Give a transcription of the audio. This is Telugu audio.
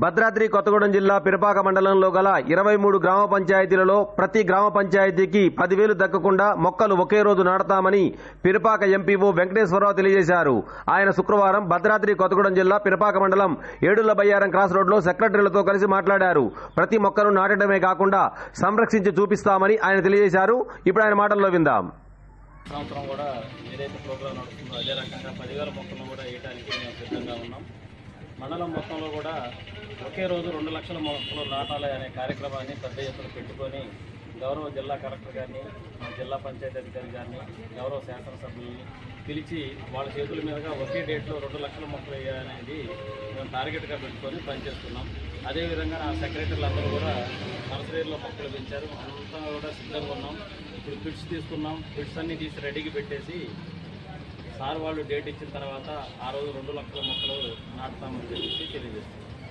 భద్రాద్రి కొత్తగూడెం జిల్లా పిరపాక మండలంలో గల ఇరవై మూడు గ్రామ పంచాయతీలలో ప్రతి గ్రామ పంచాయతీకి పదివేలు దక్కకుండా మొక్కలు ఒకే రోజు నాటుతామని పిరపాక ఎంపీఓ వెంకటేశ్వరరావు తెలియజేశారు. ఆయన శుక్రవారం భద్రాద్రి కొత్తగూడెం జిల్లా పిరపాక మండలం ఏడుల బయ్యారం క్రాస్ రోడ్లో సెక్రటరీలతో కలిసి మాట్లాడారు. ప్రతి మొక్కను నాటడమే కాకుండా సంరక్షించి చూపిస్తామని ఆయన తెలియజేశారు. ఇప్పుడు ఆయన మాటల్లో విందాం. సంవత్సరం కూడా ఏదైతే ప్రోగ్రాం నడుస్తుందో అదే రకంగా పదివేల మొక్కలను కూడా వేయడానికి మేము సిద్ధంగా ఉన్నాం. మండలం మొత్తంలో కూడా ఒకే రోజు రెండు లక్షల మొక్కలు నాటాలి అనే కార్యక్రమాన్ని పెద్ద ఎత్తున పెట్టుకొని గౌరవ జిల్లా కలెక్టర్ గారిని జిల్లా పంచాయతీ అధికారి గారిని గౌరవ శాసనసభ్యుల్ని పిలిచి వాళ్ళ చేతుల మీదుగా ఒకే డేట్లో రెండు లక్షల మొక్కలు వేయాలనేది మేము టార్గెట్గా పెట్టుకొని పనిచేస్తున్నాం. అదేవిధంగా నా సెక్రటరీలు అందరూ కూడా నర్సరీలో మొక్కలు పెంచారు. అంతా కూడా సిద్ధంగా ఉన్నాం. ఇప్పుడు ఫిట్స్ తీసుకున్నాం. ఫిట్స్ అన్నీ తీసి రెడీకి పెట్టేసి సార్ వాళ్ళు డేట్ ఇచ్చిన తర్వాత ఆ రోజు రెండు లక్షల మొక్కలు నాటుతామని てるんです。